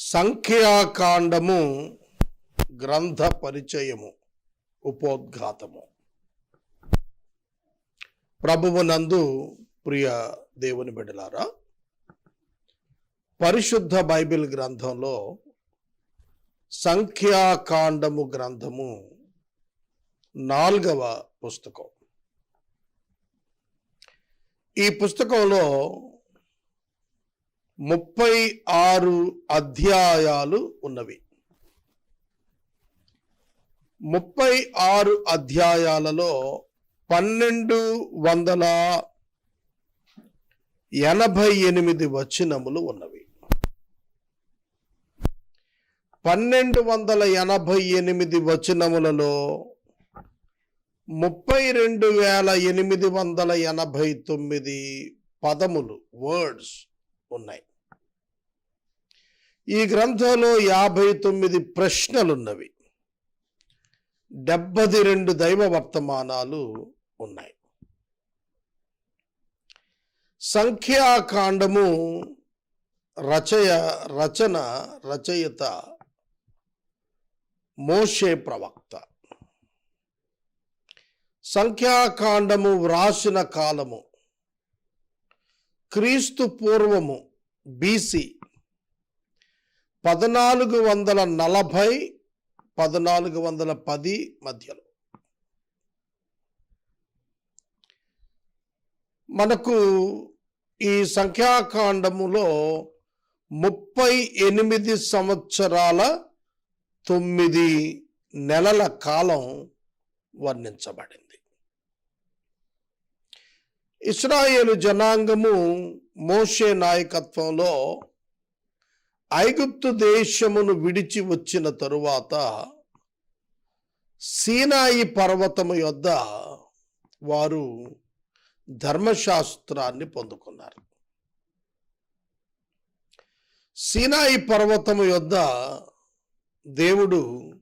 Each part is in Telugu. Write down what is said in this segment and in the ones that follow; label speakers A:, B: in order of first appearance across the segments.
A: సంఖ్యాకాండము గ్రంథ పరిచయము ఉపోద్ఘాతము. ప్రభువునందు ప్రియ దేవుని బిడ్డలారా పరిశుద్ధ బైబిల్ గ్రంథంలో సంఖ్యాకాండము గ్రంథము నాలుగవ పుస్తకం. ఈ పుస్తకంలో ముప్పై ఆరు అధ్యాయాలు ఉన్నవి. ముప్పై ఆరు అధ్యాయాలలో పన్నెండు వందల ఎనభై ఎనిమిది వచనములు ఉన్నవి. పన్నెండు వందల ఎనభై ఎనిమిది వచనములలో ముప్పై రెండు వేల ఎనిమిది వందల ఎనభై తొమ్మిది పదములు వర్డ్స్ ఉన్నాయి. ఈ గ్రంథంలో యాభై తొమ్మిది ప్రశ్నలున్నవి. డెబ్బది రెండు దైవ వర్తమానాలు ఉన్నాయి. సంఖ్యాకాండము రచయ రచన రచయిత మోషే ప్రవక్త. సంఖ్యాకాండము వ్రాసిన కాలము క్రీస్తు పూర్వము బీసీ పద్నాలుగు వందల నలభై పద్నాలుగు వందల పది మధ్యలో. మనకు ఈ సంఖ్యాకాండములో ముప్పై ఎనిమిది సంవత్సరాల తొమ్మిది నెలల కాలం వర్ణించబడింది. ఇస్రాయేలు జనాంగము మోషే నాయకత్వంలో ఐగుప్తు దేశమును విడిచి వచ్చిన తరువాత సీనాయి పర్వతము యొద్ద వారు ధర్మశాస్త్రాన్ని పొందుకున్నారు. సీనాయి పర్వతము యొద్ద దేవుడు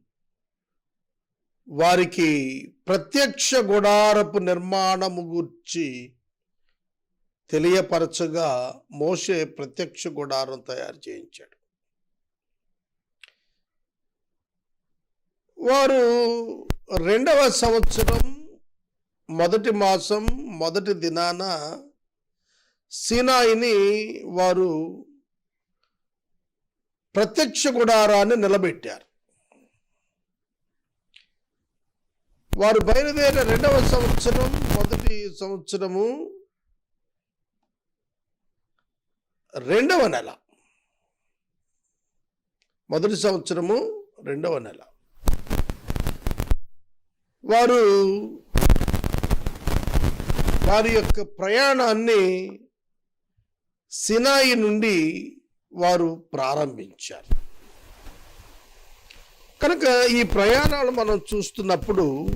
A: వారికి ప్రత్యక్ష గుడారపు నిర్మాణము గురించి తెలియపరచగా మోషే ప్రత్యక్ష గుడారం తయారు చేయించాడు. వారు రెండవ సంవత్సరం మొదటి మాసం మొదటి దినాన సినాయిని వారు ప్రత్యక్ష గుడారాన్ని నిలబెట్టారు. వారు బయలుదేరిన రెండవ సంవత్సరం మొదటి సంవత్సరము రెండవ నెల. మొదటి సంవత్సరము రెండవ నెల. వారు వారి యొక్క ప్రయాణాన్ని సినాయి నుండి వారు ప్రారంభించారు. కనుక ఈ ప్రయాణాలు మనం చూస్తున్నప్పుడు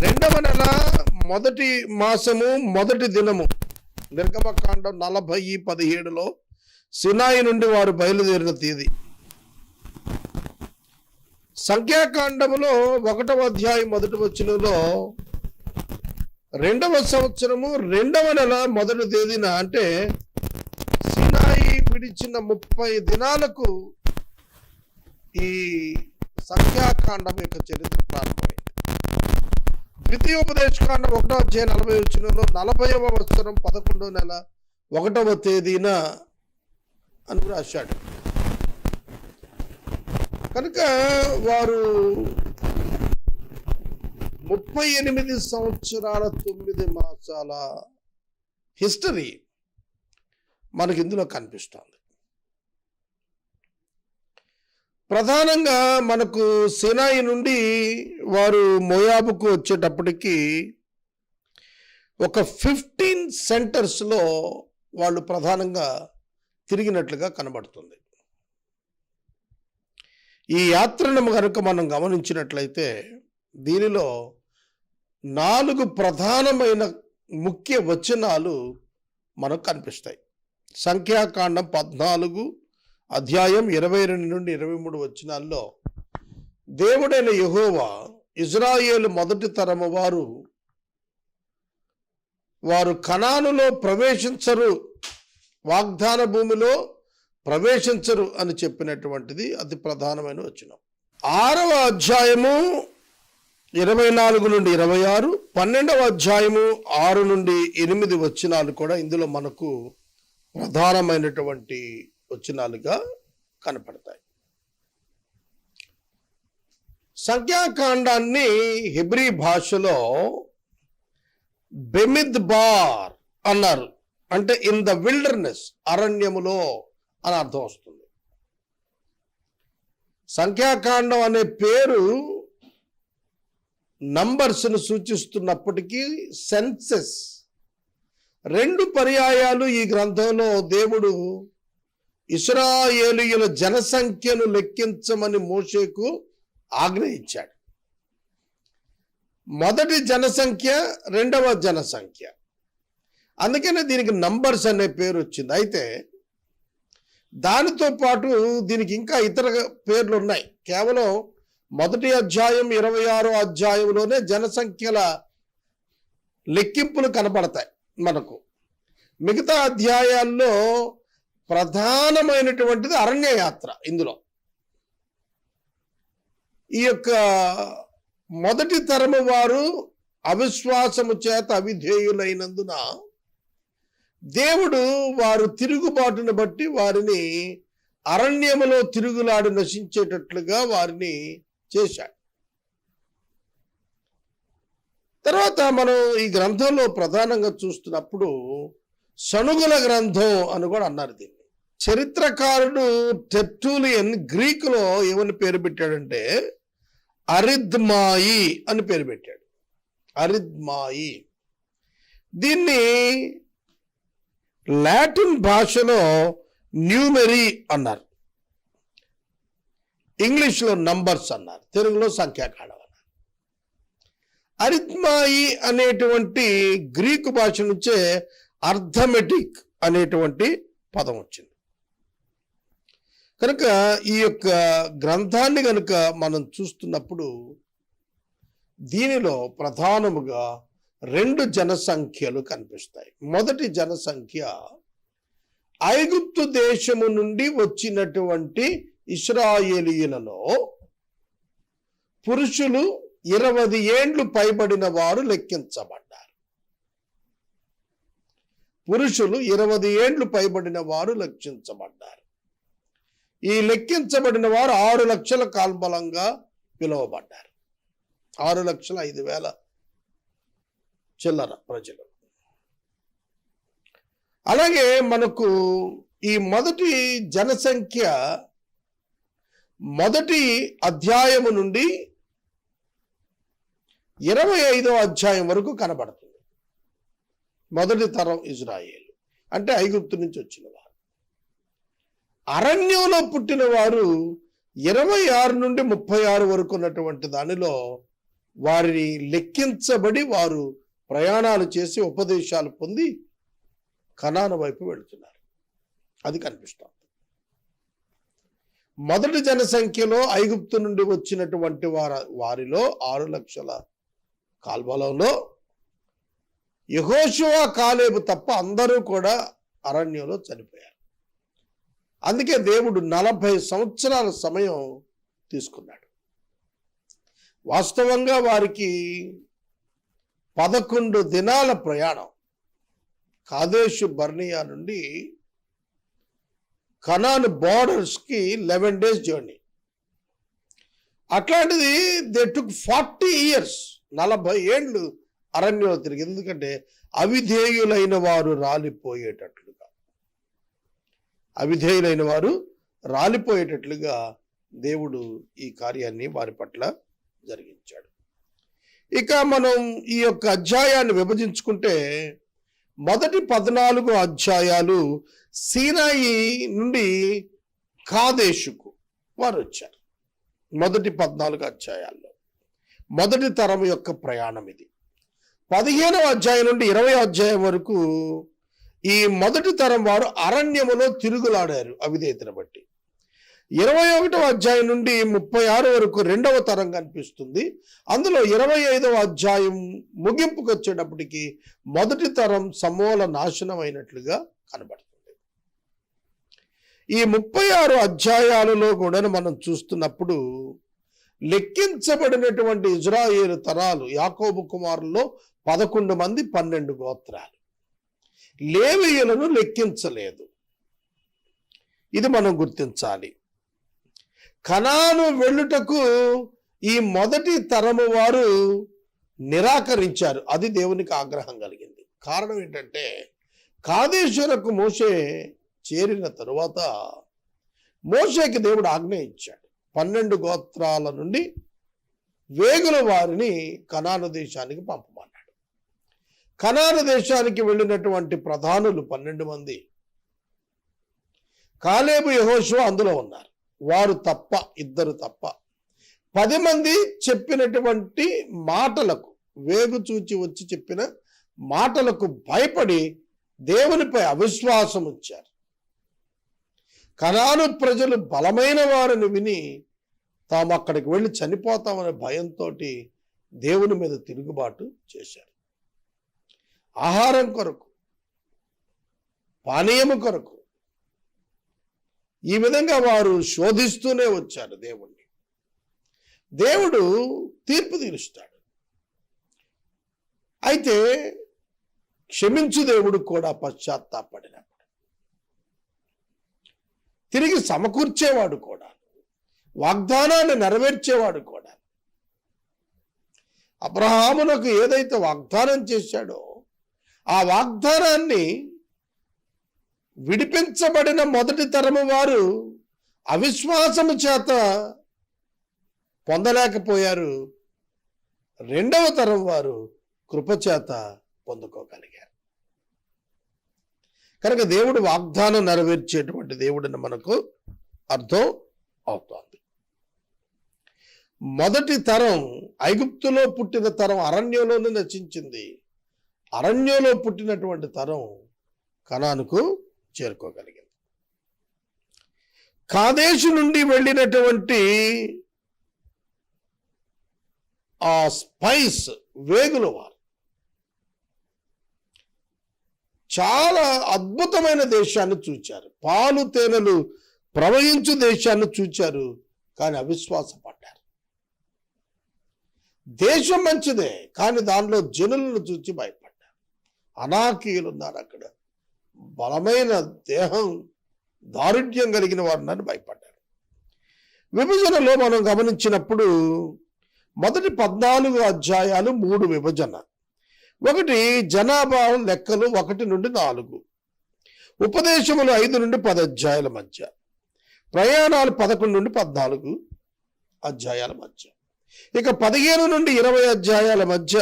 A: రెండవ నెల మొదటి మాసము మొదటి దినము నిర్గమకాండం నలభై పదిహేడులో సినాయి నుండి వారు బయలుదేరిన తేదీ. సంఖ్యాకాండములో ఒకటవ అధ్యాయం మొదటి వచనంలో రెండవ సంవత్సరము రెండవ నెల మొదటి తేదీన అంటే సినాయి విడిచిన ముప్పై దినాలకు ఈ సంఖ్యాకాండం యొక్క చరిత్ర ప్రారంభమైంది. ద్వితీయోపదేశకాండం ఒకటో అధ్యాయం నలభై వచ్చినలో నలభైవ సంవత్సరం పదకొండవ నెల ఒకటవ తేదీన అని రాశాడు. కనుక వారు ముప్పై ఎనిమిది సంవత్సరాల తొమ్మిది మాసాల హిస్టరీ మనకి ఇందులో కనిపిస్తుంది. ప్రధానంగా మనకు సినాయి నుండి వారు మోయాబుకు వచ్చేటప్పటికి ఒక ఫిఫ్టీన్ సెంటర్స్లో వాళ్ళు ప్రధానంగా తిరిగినట్లుగా కనబడుతుంది. ఈ యాత్రను కనుక మనం గమనించినట్లయితే దీనిలో నాలుగు ప్రధానమైన ముఖ్య వచనాలు మనకు కనిపిస్తాయి. సంఖ్యాకాండం పద్నాలుగు అధ్యాయం ఇరవై రెండు నుండి ఇరవై మూడు వచనాల్లో దేవుడైన యహోవా ఇజ్రాయేల్ మొదటి తరము వారు వారు కణానులో ప్రవేశించరు. వాగ్దాన భూమిలో ప్రవేశించరు అని చెప్పినటువంటిది అతి ప్రధానమైన వచనం. ఆరవ అధ్యాయము ఇరవై నాలుగు నుండి ఇరవై ఆరు పన్నెండవ అధ్యాయము ఆరు నుండి ఎనిమిది వచనాలు కూడా ఇందులో మనకు ప్రధానమైనటువంటి వచనాలుగా కనపడతాయి. సంఖ్యాకాండాన్ని హెబ్రీ భాషలో బెమిద్ బార్ అన్నారు. అంటే ఇన్ ద విల్డర్నెస్ అరణ్యములో అని అర్థం వస్తుంది సంఖ్యాకాండం అనే పేరు నంబర్స్ను సూచిస్తున్నప్పటికీ సెన్సెస్. రెండు పర్యాయాలు ఈ గ్రంథంలో దేవుడు ఇస్రాయేలీయుల జనసంఖ్యను లెక్కించమని మోషేకు ఆజ్ఞ ఇచ్చాడు మొదటి జనసంఖ్య రెండవ జనసంఖ్య. అందుకనే దీనికి నంబర్స్ అనే పేరు వచ్చింది. అయితే దానితో పాటు దీనికి ఇంకా ఇతర పేర్లు ఉన్నాయి. కేవలం మొదటి అధ్యాయం ఇరవై ఆరో అధ్యాయంలోనే జనసంఖ్యల లెక్కింపులు కనపడతాయి మనకు. మిగతా అధ్యాయాల్లో ప్రధానమైనటువంటిది అరణ్య యాత్ర ఇందులో. ఈ యొక్క మొదటి తరము వారు అవిశ్వాసము చేత అవిధేయులైనందున దేవుడు వారు తిరుగుబాటును బట్టి వారిని అరణ్యములో తిరుగులాడి నశించేటట్లుగా వారిని చేశాడు. తర్వాత మనం ఈ గ్రంథంలో ప్రధానంగా చూస్తున్నప్పుడు సణుగుల గ్రంథం అని కూడా అన్నారు దీన్ని. చరిత్రకారుడు టెర్టూలియన్ గ్రీకులో ఏమని పేరు పెట్టాడంటే అరిద్మాయి అని పేరు పెట్టాడు. అరిద్మాయి. దీన్ని లాటిన్ భాషలో న్యూమెరీ అన్నారు. ఇంగ్లీష్లో నంబర్స్ అన్నారు. తెలుగులో సంఖ్యాకాండం అన్నారు. అరిత్మాయి అనేటువంటి గ్రీకు భాష నుంచే అర్థమెటిక్ అనేటువంటి పదం వచ్చింది. కనుక ఈ యొక్క గ్రంథాన్ని కనుక మనం చూస్తున్నప్పుడు దీనిలో ప్రధానముగా రెండు జనసంఖ్యలు కనిపిస్తాయి. మొదటి జనసంఖ్య ఐగుప్తు దేశము నుండి వచ్చినటువంటి ఇస్రాయేలీయులలో పురుషులు ఇరవై ఏండ్లు పైబడిన వారు లెక్కించబడ్డారు. పురుషులు ఇరవై ఏండ్లు పైబడిన వారు లెక్కించబడ్డారు. ఈ లెక్కించబడిన వారు ఆరు లక్షల కాల్బలంగా పిలువబడ్డారు. ఆరు లక్షల ఐదు వేల చిల్లర ప్రజలు. అలాగే మనకు ఈ మొదటి జనసంఖ్య మొదటి అధ్యాయము నుండి ఇరవై ఐదవ అధ్యాయం వరకు కనబడుతుంది. మొదటి తరం ఇజ్రాయేల్. అంటే ఐగుప్తు నుంచి వచ్చిన వారు అరణ్యంలో పుట్టిన వారు ఇరవై ఆరు నుండి ముప్పై ఆరు వరకు ఉన్నటువంటి దానిలో వారిని లెక్కించబడి వారు ప్రయాణాలు చేసి ఉపదేశాలు పొంది కనాన వైపు వెళుతున్నారు. అది కనిపిస్తుంది. మొదటి జనసంఖ్యలో ఐగుప్తు నుండి వచ్చినటువంటి వార వారిలో ఆరు లక్షల కాల్బలంలో యహోశివ కాలేబు తప్ప అందరూ కూడా అరణ్యంలో చనిపోయారు. అందుకే దేవుడు నలభై సంవత్సరాల సమయం తీసుకున్నాడు. వాస్తవంగా వారికి పదకొండు దినాల ప్రయాణం. కాదేశు బర్నియా నుండి కనాన్ బార్డర్స్కి లెవెన్ డేస్ జర్నీ. అట్లాంటిది దే టుక్ ఫార్టీ ఇయర్స్ నలభై ఏళ్ళు అరణ్యంలో తిరిగి ఎందుకంటే అవిధేయులైన వారు రాలిపోయేటట్లుగా. అవిధేయులైన వారు రాలిపోయేటట్లుగా దేవుడు ఈ కార్యాన్ని వారి పట్ల జరిగించాడు. ఇక మనం ఈ యొక్క అధ్యాయాన్ని విభజించుకుంటే మొదటి పద్నాలుగు అధ్యాయాలు సీనాయి నుండి కాదేశుకు వారు వచ్చారు మొదటి పద్నాలుగు అధ్యాయాల్లో. మొదటి తరం యొక్క ప్రయాణం ఇది. పదిహేనవ అధ్యాయం నుండి ఇరవై అధ్యాయం వరకు ఈ మొదటి తరం వారు అరణ్యములో తిరుగులాడారు అవిధేతను బట్టి. ఇరవై ఒకటవ అధ్యాయం నుండి ముప్పై ఆరు వరకు రెండవ తరం కనిపిస్తుంది. అందులో ఇరవై ఐదవ అధ్యాయం ముగింపుకు వచ్చేటప్పటికి మొదటి తరం సమూల నాశనం అయినట్లుగా కనబడుతుంది. ఈ ముప్పై ఆరు అధ్యాయాలలో కూడా మనం చూస్తున్నప్పుడు లెక్కించబడినటువంటి ఇజ్రాయేలు తరాలు యాకోబు కుమారుల్లో పదకొండు మంది పన్నెండు గోత్రాలు. లేవీయులను లెక్కించలేదు. ఇది మనం గుర్తించాలి. కణాను వెళ్ళుటకు ఈ మొదటి తరము వారు నిరాకరించారు. అది దేవునికి ఆగ్రహం కలిగింది. కారణం ఏంటంటే కాదేశ్వరకు మోసే చేరిన తరువాత మోషేకి దేవుడు ఆజ్ఞ ఇచ్చాడు. పన్నెండు గోత్రాల నుండి వేగుల వారిని కనాను దేశానికి పంపమన్నాడు. కనాను దేశానికి వెళ్ళినటువంటి ప్రధానులు పన్నెండు మంది. కాలేబు యహోషువ అందులో ఉన్నారు. వారు తప్ప ఇద్దరు తప్ప. పది మంది చెప్పినటువంటి మాటలకు వేగు చూచి వచ్చి చెప్పిన మాటలకు భయపడి దేవునిపై అవిశ్వాసం ఉంచారు. కనాను ప్రజలు బలమైన వారిని విని తాము అక్కడికి వెళ్ళి చనిపోతామనే భయంతో దేవుని మీద తిరుగుబాటు చేశారు. ఆహారం కొరకు పానీయము కొరకు ఈ విధంగా వారు శోధిస్తూనే వచ్చారు దేవుణ్ణి. దేవుడు తీర్పు తీరుస్తాడు. అయితే క్షమించు దేవుడు కూడా పశ్చాత్తాపడినప్పుడు. తిరిగి సమకూర్చేవాడు కూడా. వాగ్దానాన్ని నెరవేర్చేవాడు కూడా. అబ్రహామునకు ఏదైతే వాగ్దానం చేశాడో ఆ వాగ్దానాన్ని విడిపించబడిన మొదటి తరము వారు అవిశ్వాసము చేత పొందలేకపోయారు. రెండవ తరం వారు కృపచేత పొందుకోగలిగారు. కనుక దేవుడు వాగ్దానం నెరవేర్చేటువంటి దేవుడిని మనకు అర్థం అవుతోంది. మొదటి తరం ఐగుప్తులో పుట్టిన తరం అరణ్యంలోనే నశించింది. అరణ్యంలో పుట్టినటువంటి తరం కణానుకు చేరుకోగలిగింది. కాదేశు నుండి వెళ్ళినటువంటి ఆ స్పైస్ వేగులు వారు. చాలా అద్భుతమైన దేశాన్ని చూచారు. పాలు తేనెలు ప్రవహించు దేశాన్ని చూచారు కానీ అవిశ్వాసపడ్డారు. దేశం మంచిదే కానీ దానిలో జనులను చూచి భయపడ్డారు. అనాకీయులు ఉన్నారు అక్కడ. బలమైన దేహం దారుఢ్యం కలిగిన వారు భయపడ్డారు. విభజనలో మనం గమనించినప్పుడు మొదటి పద్నాలుగు అధ్యాయాలు మూడు విభజన. ఒకటి జనాభా లెక్కలు ఒకటి నుండి నాలుగు. ఉపదేశములు ఐదు నుండి పది అధ్యాయాల మధ్య. ప్రయాణాలు పదకొండు నుండి పద్నాలుగు అధ్యాయాల మధ్య. ఇక పదిహేను నుండి ఇరవై అధ్యాయాల మధ్య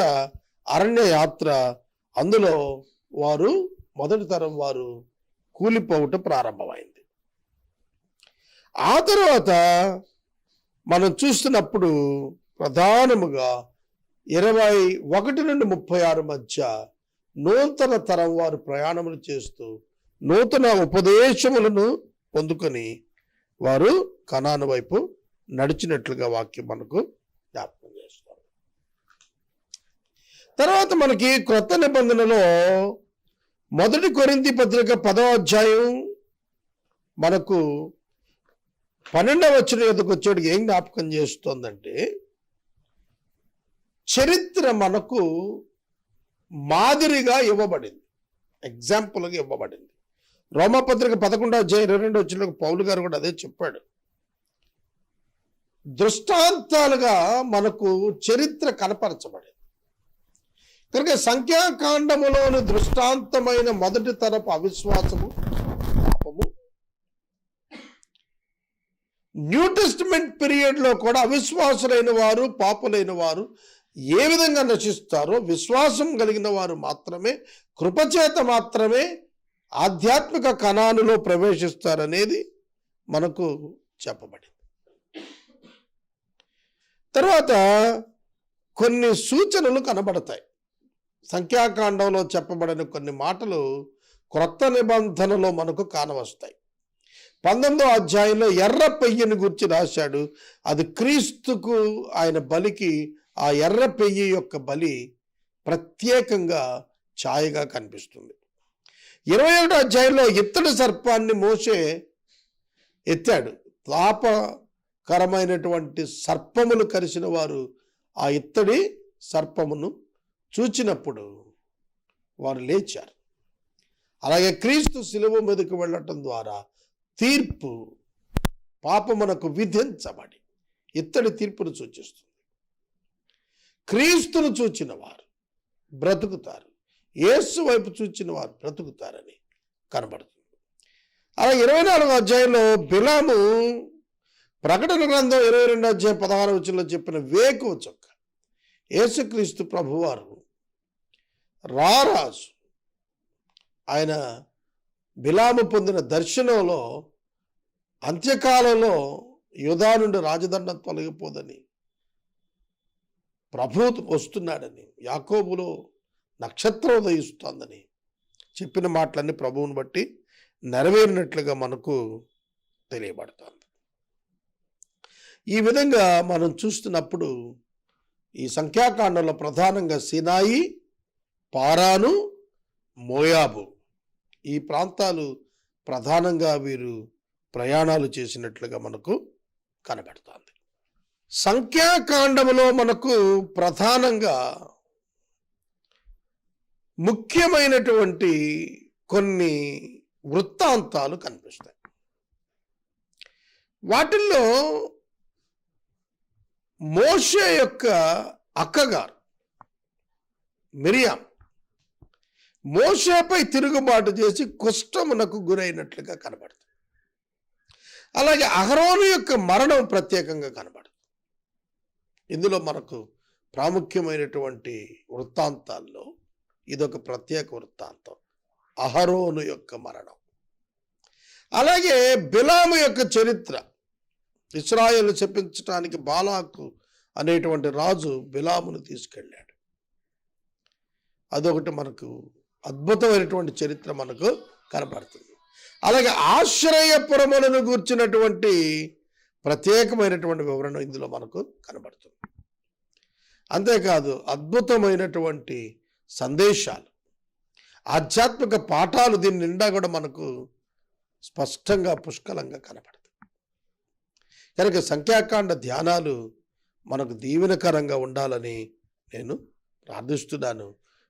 A: అరణ్య యాత్ర అందులో వారు మొదటి తరం వారు కూలిపోవుట ప్రారంభమైంది. ఆ తర్వాత మనం చూస్తున్నప్పుడు ప్రధానముగా ఇరవై ఒకటి నుండి ముప్పై ఆరు మధ్య నూతన తరం వారు ప్రయాణములు చేస్తూ నూతన ఉపదేశములను పొందుకొని వారు కణాను వైపు నడిచినట్లుగా వాక్యం మనకు జ్ఞాపకం చేస్తారు తర్వాత మనకి క్రొత్త నిబంధనలో మొదటి కొరింతి పత్రిక పదవ అధ్యాయం మనకు పన్నెండవ వచ్చిన యొక్కకు వచ్చేటికి ఏం జ్ఞాపకం చేస్తోందంటే చరిత్ర మనకు మాదిరిగా ఇవ్వబడింది. ఎగ్జాంపుల్గా ఇవ్వబడింది. రోమపత్రిక పదకొండో అధ్యాయం ఇరవై రెండు వచ్చిన పౌలు గారు కూడా అదే చెప్పాడు. దృష్టాంతాలుగా మనకు చరిత్ర కనపరచబడింది. కనుక సంఖ్యాకాండములోని దృష్టాంతమైన మొదటి తరపు అవిశ్వాసము పాపము. న్యూ టెస్టిమెంట్ పీరియడ్లో కూడా అవిశ్వాసులైన వారు పాపులైన వారు ఏ విధంగా నశిస్తారో విశ్వాసం కలిగిన వారు మాత్రమే కృపచేత మాత్రమే ఆధ్యాత్మిక కణానులో ప్రవేశిస్తారనేది మనకు చెప్పబడింది. తర్వాత కొన్ని సూచనలు కనబడతాయి. సంఖ్యాకాండంలో చెప్పబడిన కొన్ని మాటలు క్రొత్త నిబంధనలో మనకు కానవస్తాయి. పంతొమ్మిదో అధ్యాయంలో ఎర్ర పెయ్యిని గురించి రాశాడు. అది క్రీస్తుకు ఆయన బలికి ఆ ఎర్ర పెయ్యి యొక్క బలి ప్రత్యేకంగా ఛాయగా కనిపిస్తుంది. ఇరవై ఒకటో అధ్యాయంలో ఇత్తడి సర్పాన్ని మోసే ఎత్తాడు. తాపకరమైనటువంటి సర్పములు కరిసిన వారు ఆ ఇత్తడి సర్పమును చూచినప్పుడు వారు లేచారు. అలాగే క్రీస్తు శిలువ మీదకు వెళ్ళటం ద్వారా తీర్పు పాపమునకు విధించబడి ఇత్తడి తీర్పును సూచిస్తుంది. క్రీస్తును చూచిన వారు బ్రతుకుతారు. యేసు వైపు చూచిన వారు బ్రతుకుతారని కనబడుతుంది. అలా ఇరవై నాలుగో అధ్యాయంలో బిలాము ప్రకటన గ్రంథం ఇరవై రెండు అధ్యాయం పదహారు వచ్చిలో చెప్పిన వేకువ చొక్క యేసుక్రీస్తు ప్రభువారు రారాజు. ఆయన బిలాము పొందిన దర్శనంలో అంత్యకాలంలో యుధా నుండి రాజదండం తొలగిపోదని ప్రభు వస్తున్నాడని యాకోబులో నక్షత్రం ఉదయిస్తోందని చెప్పిన మాటలన్నీ ప్రభువుని బట్టి నెరవేరినట్లుగా మనకు తెలియబడుతోంది. ఈ విధంగా మనం చూస్తున్నప్పుడు ఈ సంఖ్యాకాండంలో ప్రధానంగా సినాయి పారాను మోయాబు. ఈ ప్రాంతాలు ప్రధానంగా వీరు ప్రయాణాలు చేసినట్లుగా మనకు కనబడుతోంది. సంఖ్యాకాండములో మనకు ప్రధానంగా ముఖ్యమైనటువంటి కొన్ని వృత్తాంతాలు కనిపిస్తాయి. వాటిల్లో మోషే యొక్క అక్కగారు మిరియాం మోషేపై తిరుగుబాటు చేసి కుష్టమునకు గురైనట్లుగా కనబడుతుంది. అలాగే అహరోను యొక్క మరణం ప్రత్యేకంగా కనబడుతుంది. ఇందులో మనకు ప్రాముఖ్యమైనటువంటి వృత్తాంతాల్లో ఇదొక ప్రత్యేక వృత్తాంతం అహరోను యొక్క మరణం. అలాగే బిలాము యొక్క చరిత్ర ఇస్రాయేల్ చెప్పించడానికి బాలాకు అనేటువంటి రాజు బిలామును తీసుకెళ్ళాడు. అదొకటి మనకు అద్భుతమైనటువంటి చరిత్ర మనకు కనబడుతుంది అలాగే ఆశ్రయపురములను గూర్చినటువంటి ప్రత్యేకమైనటువంటి వివరణ ఇందులో మనకు కనబడుతుంది. అంతేకాదు అద్భుతమైనటువంటి సందేశాలు ఆధ్యాత్మిక పాఠాలు దీని నిండా కూడా మనకు స్పష్టంగా పుష్కలంగా కనపడుతుంది కనుక సంఖ్యాకాండ ధ్యానాలు మనకు దీవెనకరంగా ఉండాలని నేను ప్రార్థిస్తున్నాను.